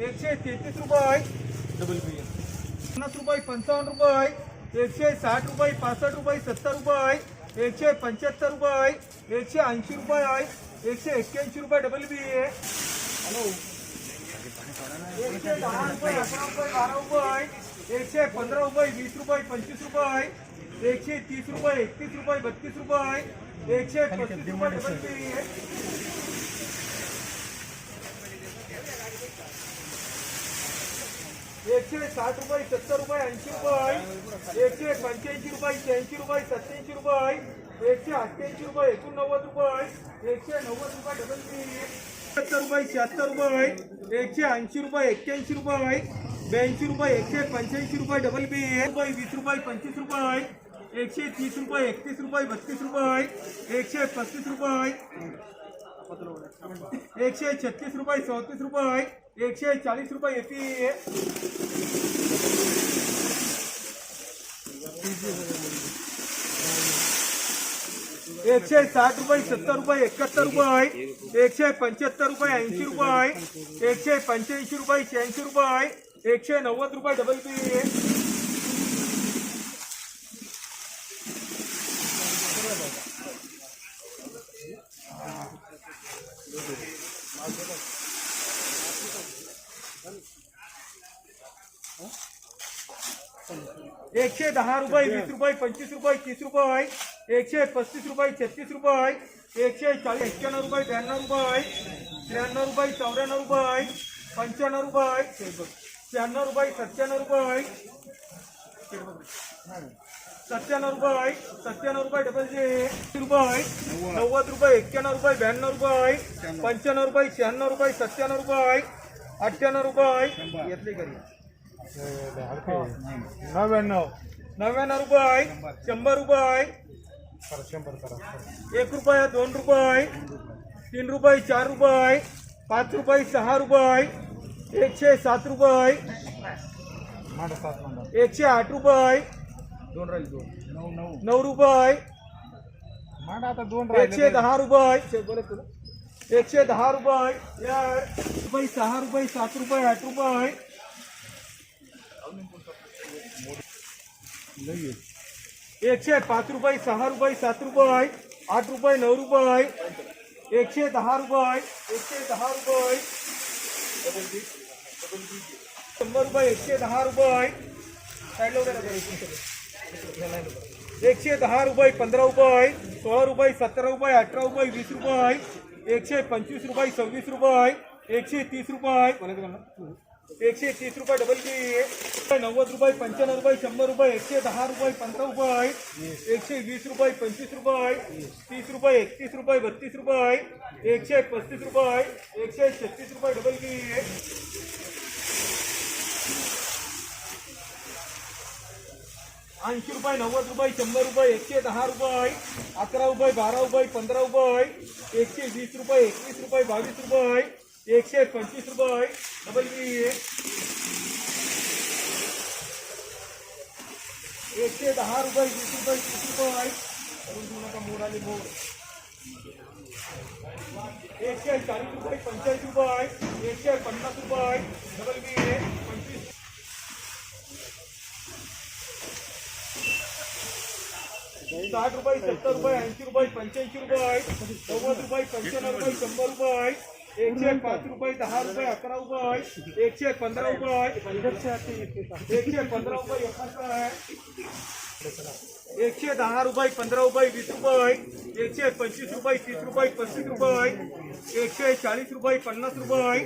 एकशे तेहतीस रुपये डबल पी पन्नास रुपये पंचावन्न रुपये एकशे साठ रुपये पासष्ट रुपये सत्तर रुपये एकशे पंच्याहत्तर रुपये एकशे ऐंशी रुपये एकशे एक्क्याऐंशी रुपये डबल बी हॅलो एकशे दहा रुपये अकरा रुपये बारा रुपये एकशे पंधरा रुपये वीस रुपये पंचवीस रुपये एकशे तीस रुपये एकतीस रुपये बत्तीस रुपये एकशे पस्तीस रुपये डबल बी एकशे साठ रुपये, सत्तर रुपये, ऐंशी रुपये. एकशे पंच्याऐंशी रुपये, शहाऐंशी रुपये, सत्याऐंशी रुपये. एकशे अठ्ठ्याऐंशी रुपये, एकोणनव्वद रुपये. एकशे नव्वद रुपये डबल बी सत्तर रुपये, शहात्तर रुपये. एकशे ऐंशी रुपये, एक्क्याऐंशी रुपये. ब्याऐंशी रुपये, एकशे पंच्याऐंशी रुपये डबल बी रुपये, वीस रुपये, पंचवीस रुपये. एकशे तीस रुपये, एकतीस रुपये, बत्तीस रुपये. एकशे पस्तीस रुपये. एकशे छत्तीस रुपये, चौतीस रुपये. एकशे चालीस रुपये एक एकशे साठ रुपये सत्तर रुपये एकाहत्तर रुपये एकशे पंचहत्तर रुपये ऐसी रुपये एकशे पंच्याऐंशी रुपये शहाऐंशी रुपये एकशे नव्वद रुपये डबल बी एकशे दहा रुपये वीस रुपये पंचवीस रुपये तीस रुपये एकशे पस्तीस रुपये छत्तीस रुपये एकशे चाळीस एक्क्याण्णव रुपये ब्याण्णव रुपये त्र्याण्णव रुपये चौऱ्याण्णव रुपये पंच्याण्णव रुपये शहाण्णव रुपये सत्त्याण्णव रुपये सत्त्याण्णव रुपये सत्त्याण्णव रुपये डबल जे रुपये नव्वद रुपये एक्क्याण्णव रुपये ब्याण्णव रुपये पंच्याण्णव रुपये शहाण्णव रुपये सत्त्याण्णव रुपये अठ्ठ्याण्णव रुपये घेतली नव्याण्णव नव्याण्णव रुपये शंभर रुपये एक रुपये दोन रुपये तीन रुपये चार रुपये पाच रुपये सहा रुपये एकशे सात रुपये एकशे आठ रुपये दोन राहील दोन नऊ रुपये एकशे दहा रुपये. एकशे दहा रुपये सहा रुपये सात रुपये आठ रुपये एकशे पाच रुपये सहा रुपये सात रुपये आठ रुपये नऊ रुपये एकशे दहा रुपये एकशे दहा रुपये शंभर रुपये एकशे दहा रुपये साईडला उभे एकशे दहा रुपये पंधरा रुपये सोळा रुपये सतरा रुपये अठरा रुपये वीस रुपये एकशे पंचवीस रुपये सव्वीस रुपये एकशे तीस रुपये एकशे तीस रुपये डबल बी नव्वद रुपये, पंच्याण्णव रुपये, शंभर रुपये, एकशे दहा रुपये, पंधरा रुपये एकशे वीस रुपये, पंचवीस रुपये तीस रुपये, एकतीस रुपये, बत्तीस रुपये एकशे पस्तीस रुपये एकशे छत्तीस रुपये डबल बी ऐंशी रुपये, नव्वद रुपये, शंभर रुपये, एकशे दहा रुपये अकरा रुपये, बारा रुपये, पंधरा रुपये एकशे वीस रुपये, एकवीस रुपये, बावीस रुपये एकशे पंचवीस रुपये डबल बी एकशे दहा रुपये वीस रुपये तीस रुपये देऊ नका मोड आले मोड एकशे चाळीस रुपये पंचाळीस रुपये एकशे पन्नास रुपये डबल बी पंचवीस साठ रुपये सत्तर रुपये ऐंशी रुपये पंच्याऐंशी रुपये नव्वद रुपये पंच्याण्णव रुपये शंभर रुपये एकशे पाच रुपये दहा रुपये अकरा रुपये एकशे पंधरा रुपये एकशे पंधरा रुपये एकाहत्तर एकशे दहा रुपये पंधरा रुपये वीस रुपये एकशे पंचवीस रुपये तीस रुपये पस्तीस रुपये एकशे चाळीस रुपये पन्नास रुपये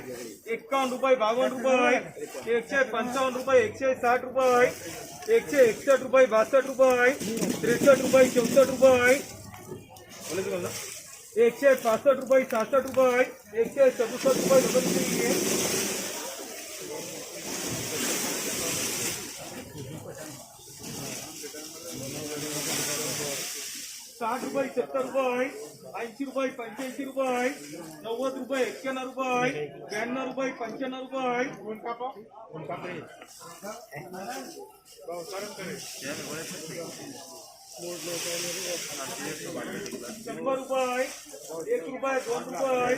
एक्कावन्न रुपये बावन्न रुपये एकशे पंचावन्न रुपये एकशे साठ रुपये एकशे एकसष्ट रुपये बासष्ट रुपये त्रेसष्ट रुपये चौसष्ट रुपये एकशे पासष्ट रुपये सहासष्ट रुपये एक से चौबीस रुपये डबल चाहिए साठ रुपये सत्तर रुपये ऐंशी रुपये पंच्याऐंशी रुपये नव्वद रुपये एक्क्याण्णव रुपये ब्याण्णव रुपये पंच्याण्णव रुपये. शंभर रुपये एक रुपये दोन रुपये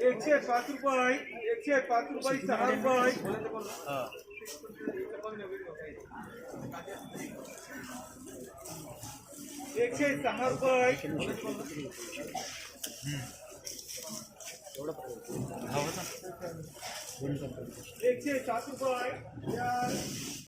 एकशे पाच रुपये एकशे पाच रुपये सहा रुपये एकशे सहा रुपये एकशे सात रुपये